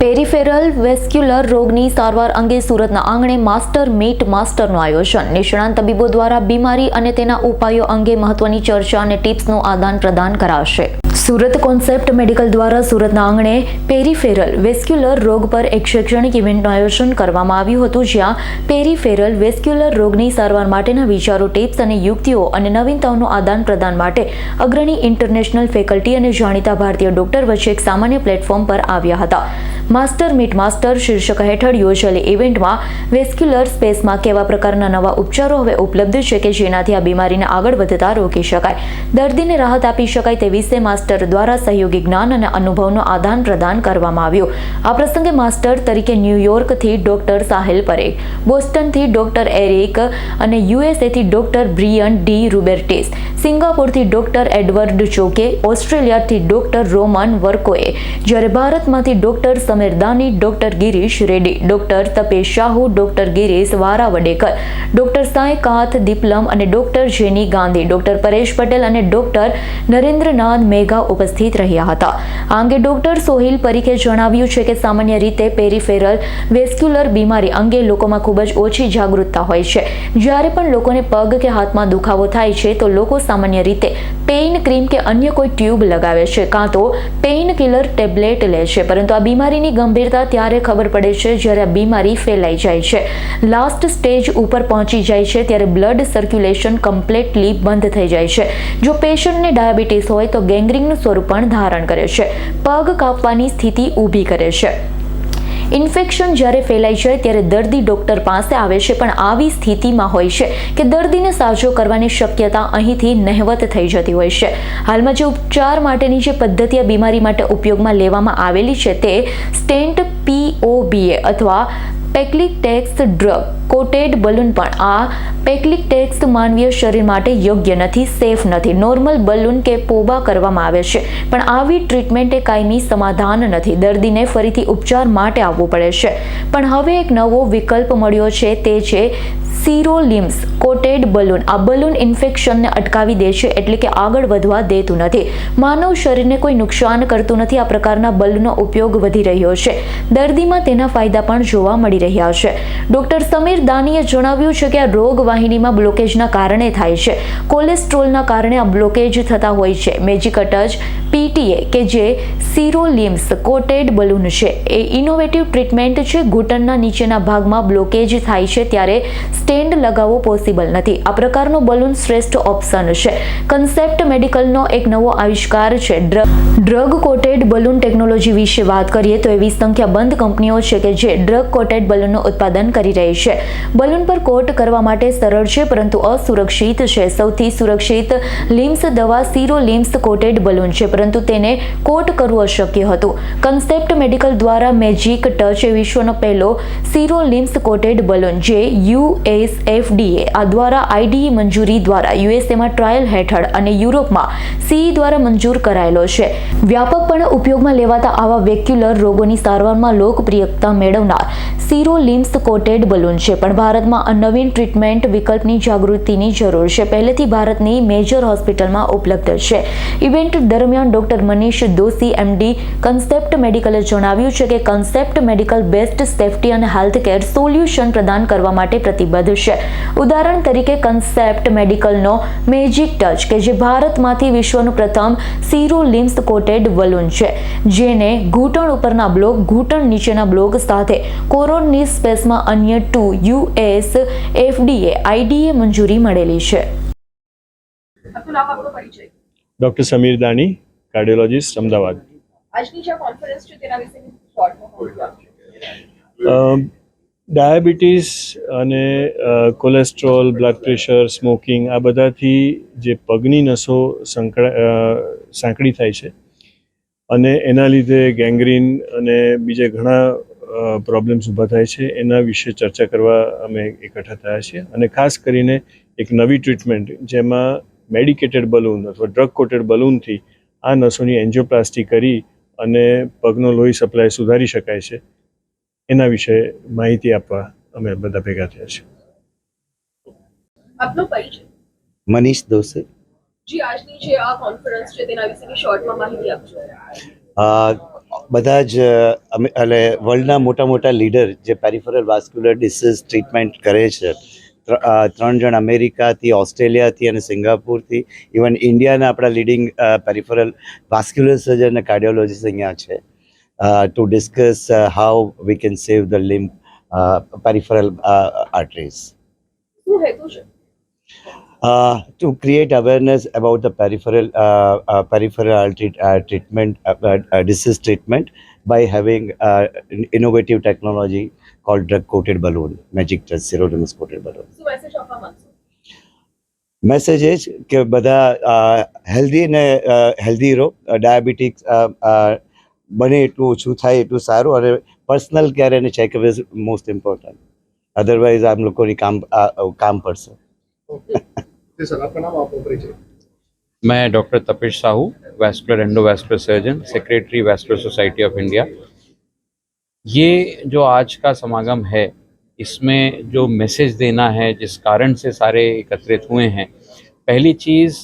Peripheral vascular રોગની સારવાર અંગે સુરતના આંગણે માસ્ટર મીટ માસ્ટરનું આયોજન. નિષ્ણાંત તબીબો દ્વારા બીમારી અને તેના ઉપાયો અંગે મહત્વની ચર્ચા અને ટિપ્સનું આદાન પ્રદાન કરાશે. સુરત કોન્સેપ્ટ મેડિકલ દ્વારા સુરતના આંગણે પેરિફેરલ વેસ્ક્યુલર રોગ પર એક શૈક્ષણિક ઇવેન્ટનું આયોજન કરવામાં આવ્યું હતું, જ્યાં પેરિફેરલ વેસ્ક્યુલર રોગની સારવાર માટેના વિચારો, ટિપ્સ અને યુક્તિઓ અને નવીનતાઓનું આદાન પ્રદાન માટે અગ્રણી ઇન્ટરનેશનલ ફેકલ્ટી અને જાણીતા ભારતીય ડોક્ટર વચ્ચે એક સામાન્ય પ્લેટફોર્મ પર આવ્યા હતા. માસ્ટર મીટ માસ્ટર શીર્ષક હેઠળ યોજાયેલી ઇવેન્ટમાં વેસ્ક્યુલર સ્પેસમાં કેવા પ્રકારના નવા ઉપચારો હવે ઉપલબ્ધ છે કે જેનાથી આ બીમારીને આગળ વધતા રોકી શકાય? દર્દીને રાહત આપી શકાય તે વિશે માસ્ટર દ્વારા સહયોગી જ્ઞાન અને અનુભવનું આદાન પ્રદાન કરવામાં આવ્યું. આ પ્રસંગે માસ્ટર તરીકે ન્યૂયોર્કથી ડોક્ટર સાહિલ પરેખ બોસ્ટનથી ડોક્ટર એરિક અને યુએસએથી ડોક્ટર બ્રિયન ડી રૂબેર્ટિસ, સિંગાપુરથી ડોક્ટર એડવર્ડ ચોકે, ઓસ્ટ્રેલિયાથી ડોક્ટર રોમન વર્કોએ, જ્યારે ભારતમાંથી doctor Samir Dani doctor Girish Reddy, doctor Tapesh Sahu, doctor Girish Varavadekar, doctor Sai કાથ દીપલમ અને ડોક્ટર જેની ગાંધી, ડોક્ટર પરેશ પટેલ અને ડોક્ટર નરેન્દ્રનાથ મેઘા ઉપસ્થિત રહ્યા હતા. આ અંગે ડોક્ટર સોહિલ પરીખે જણાવ્યું છે કે સામાન્ય રીતે પેરીફેરલ વેસ્ક્યુલર બીમારી અંગે લોકોમાં ખૂબ જ ઓછી જાગૃતતા હોય છે. જ્યારે પણ લોકોને પગ કે હાથમાં દુખાવો થાય છે, તો લોકો સામાન્ય રીતે પેઇન ક્રીમ કે અન્ય કોઈ ટ્યુબ લગાવે છે, કાં તો પેઇન કિલર ટેબ્લેટ લે છે. પરંતુ આ બીમારીની ગંભીરતા ત્યારે ખબર પડે છે જ્યારે આ બીમારી ફેલાઈ જાય છે. લાસ્ટ સ્ટેજ ઉપર પહોંચી જાય છે ત્યારે બ્લડ સર્ક્યુલેશન કમ્પ્લેટલી બંધ થઈ જાય છે. જો પેશન્ટને ડાયાબિટીસ હોય તો ગેંગ્રીનનું સ્વરૂપ પણ ધારણ કરે છે. પગ કાપવાની સ્થિતિ ઊભી કરે છે. ઇન્ફેક્શન જ્યારે ફેલાય છે, ત્યારે દર્દી ડોક્ટર પાસે આવે છે, પણ આવી સ્થિતિમાં હોય છે કે દર્દીને સાજો કરવાની શક્યતા અહીંથી નહેવત થઈ જતી હોય છે. હાલમાં જે ઉપચાર માટેની જે પદ્ધતિ આ બીમારી માટે ઉપયોગમાં લેવામાં આવેલી છે, તે સ્ટેન્ટ પીઓબીએ અથવા paclitaxel drug, coated balloon પણ. આ પેક્લિક ટેક્સ માનવીય શરીર માટે યોગ્ય નથી, સેફ નથી. નોર્મલ બલૂન કે પોબા કરવામાં આવે છે, પણ આવી ટ્રીટમેન્ટ એ કાયમી સમાધાન નથી. દર્દીને ફરીથી ઉપચાર માટે આવવું પડે છે. પણ હવે એક નવો વિકલ્પ મળ્યો છે, તે છે સિરોલિમ્સ કોટેડ બલૂન. આ બલૂન ઇન્ફેક્શનને અટકાવી દે છે એટલે કે આગળ વધવા દેતું નથી. માનવ શરીરને કોઈ નુકસાન કરતું નથી. આ પ્રકારના બલૂનનો ઉપયોગ વધી રહ્યો છે. દર્દીમાં તેના ફાયદા પણ જોવા મળી રહ્યા છે. ડોક્ટર સમીર દાનીએ જણાવ્યું છે કે આ રોગવાહિનીમાં બ્લોકેજના કારણે થાય છે. કોલેસ્ટ્રોલના કારણે આ બ્લોકેજ થતા હોય છે. મેજિક ટચ પીટીએ કે જે સિરોલિમ્સ કોટેડ બલૂન છે. એ ઇનોવેટિવ ટ્રીટમેન્ટ છે. ઘૂંટણના નીચેના ભાગમાં બ્લોકેજ થાય છે ત્યારે સ્ટેન્ડ લગાવવો પોસિબલ નથી. આ પ્રકારનો બલૂન શ્રેષ્ઠ ઓપ્શન છે. કન્સેપ્ટ મેડિકલનો એક નવો આવિષ્કાર છે. ડ્રગ કોટેડ બલૂન ટેકનોલોજી વિશે વાત કરીએ તો એવી સંખ્યાબંધ કંપનીઓ છે કે જે ડ્રગ કોટેડ બલૂનનું ઉત્પાદન કરી રહી છે. બલૂન પર કોટ કરવા માટે સરળ છે, પરંતુ અસુરક્ષિત છે. સૌથી સુરક્ષિત લિમ્સ દવા સીરો લિમ્સ કોટેડ બલૂન છે, પરંતુ તેને કોટ કરવું અશક્ય હતું. કન્સેપ્ટ મેડિકલ દ્વારા મેજિક ટચ એ વિશ્વનો પહેલો સીરો લિમ્સ કોટેડ બલૂન, જે યુએસ એફડીએ, આ દ્વારા આઈડીઈ મંજૂરી દ્વારા યુએસએમાં ટ્રાયલ હેઠળ અને યુરોપમાં સીઈ દ્વારા મંજૂર કરાયેલો છે. વ્યાપકપણે ઉપયોગમાં લેવાતા આવા વેક્યુલર રોગોની સારવારમાં લોકપ્રિયતા મેળવનાર સીરો લિમ્સ કોટેડ બલૂન છે. પણ ભારતમાં આ નવીન ટ્રીટમેન્ટ વિકલ્પની જાગૃતિની જરૂર છે. પહેલેથી ભારતની મેજર હોસ્પિટલમાં ઉપલબ્ધ છે. ઇવેન્ટ દરમિયાન doctor Manish Doshi, MD concept મેડિકલે જણાવ્યું છે કે કન્સેપ્ટ મેડિકલ બેસ્ટ સેફટી અને હેલ્થ કેર સોલ્યુશન પ્રદાન કરવા માટે પ્રતિબદ્ધ છે. ઉદાહરણ તરીકે કન્સેપ્ટ મેડિકલનો મેજિક ટચ કે જે ભારતમાંથી વિશ્વનું પ્રથમ સીરો લિમ્સ કોટેડ બલૂન છે જેને ઘૂંટણ ઉપરના બ્લોક ઘૂંટણ નીચેના બ્લોક સાથે કોરોનની સ્પેસમાં અન્ય ટુ યુએસ એફડીએ આઈડીએ મંજૂરી મળેલી છે. Doctor Samir Dani cardiologist Ahmedabad. આજની જે કોન્ફરન્સ છે તેના વિશે શોર્ટમાં ડાયાબિટીસ અને કોલેસ્ટ્રોલ, બ્લડ પ્રેશર, સ્મોકિંગ આ બધાથી જે પગની નસો સંકળા સાંકડી થાય છે. અને એના લીધે ગેંગ્રીન અને બીજા ઘણા પ્રોબ્લેમ્સ ઊભા થાય છે. એના વિશે ચર્ચા કરવા અમે એકઠા થયા છીએ. અને ખાસ કરીને એક નવી ટ્રીટમેન્ટ જેમાં મેડિકેટેડ બલૂન અથવા ડ્રગ કોટેડ બલૂનથી આ નસોની એન્જિયોપ્લાસ્ટી કરી અને પગનો લોહી સપ્લાય સુધારી શકાય છે. એના વિશે માહિતી આપવા અમે બધા ભેગા થયા છીએ. આપનો પરિચય? મનીષ દોસે જી આજની જે આ કોન્ફરન્સ છે તેના વિશેની શોર્ટમાં માહિતી આપજો. આ બધા જ અમે એટલે વર્લ્ડના મોટા મોટા લીડર જે પેરિફરલ વાસ્ક્યુલર ડિસીઝ ટ્રીટમેન્ટ કરે છે ત્રણ જણ અમેરિકાથી ઓસ્ટ્રેલિયાથી અને સિંગાપુરથી ઇવન ઇન્ડિયાના આપણા લીડિંગ પેરિફરલ વાસ્ક્યુલર સર્જન અને કાર્ડિયોલોજીસ્ટ અહીંયા છે. to discuss how we can save the limb peripheral arteries શું હેતુ છે uh, to create awareness about the peripheral uh, uh, peripheral treat, uh, treatment uh, uh, disease treatment by having uh, in- innovative technology called drug coated balloon magic touch sirolimus coated balloon શું message આપવા માંગશો message એ જ કે બધા healthy ને healthy રહો diabetes બને એટલું ઓછું થાય એટલું સારું અને પર્સનલ કેર અને checkup is most important otherwise આમ લોકોની કામ આ- કામ પડશે जी सर आपका नाम आप परिचय मैं doctor Tapesh Sahu vascular endovascular surgeon secretary vascular society of India ये जो आज का समागम है इसमें जो मैसेज देना है जिस कारण से सारे एकत्रित हुए हैं पहली चीज़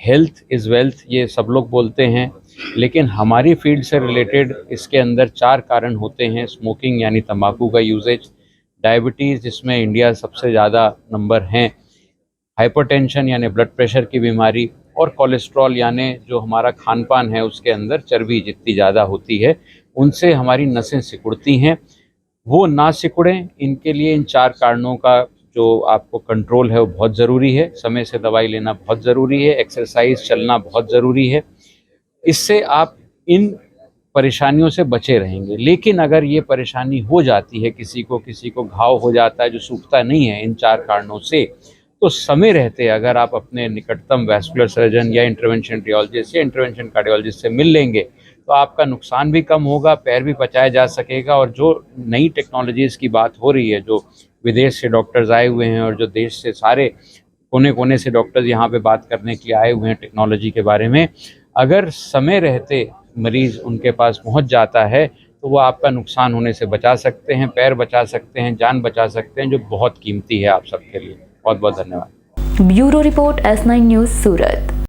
हेल्थ इज़ वेल्थ ये सब लोग बोलते हैं लेकिन हमारी फ़ील्ड से रिलेटेड इसके अंदर चार कारण होते हैं, स्मोकिंग यानी तंबाकू का यूजेज डायबिटीज़, जिसमें इंडिया सबसे ज़्यादा नंबर हैं, हाइपरटेंशन यानी ब्लड प्रेशर की बीमारी, और कोलेस्ट्रॉल यानी जो हमारा खान पान है उसके अंदर चर्बी जितनी ज़्यादा होती है, उनसे हमारी नसें सिकुड़ती हैं। वो ना सिकुड़ें, इनके लिए इन चार कारणों का जो आपको कंट्रोल है वो बहुत ज़रूरी है। समय से दवाई लेना बहुत ज़रूरी है एक्सरसाइज चलना बहुत ज़रूरी है। इससे आप इन परेशानियों से बचे रहेंगे। लेकिन अगर ये परेशानी हो जाती है, किसी को किसी को घाव हो जाता है, जो सूखता नहीं है इन चार कारणों से तो समय रहते अगर आप अपने निकटतम वैस्कुलर सर्जन या इंटरवेंशन रियोलॉजिस्ट या इंटरवेंशन कार्डियोलॉजिस्ट से मिल लेंगे तो आपका नुकसान भी कम होगा, पैर भी बचाया जा सकेगा और जो नई टेक्नोलॉजीज़ की बात हो रही है, जो विदेश से डॉक्टर्स आए हुए हैं और जो देश से सारे कोने कोने से डॉक्टर्स यहाँ पे बात करने के लिए आए हुए हैं टेक्नोलॉजी के बारे में अगर समय रहते मरीज़ उनके पास पहुँच जाता है तो वो आपका नुकसान होने से बचा सकते हैं, पैर बचा सकते हैं, जान बचा सकते हैं, जो बहुत कीमती है आप सबके लिए। बहुत बहुत धन्यवाद। Bureau report S nine news, Surat.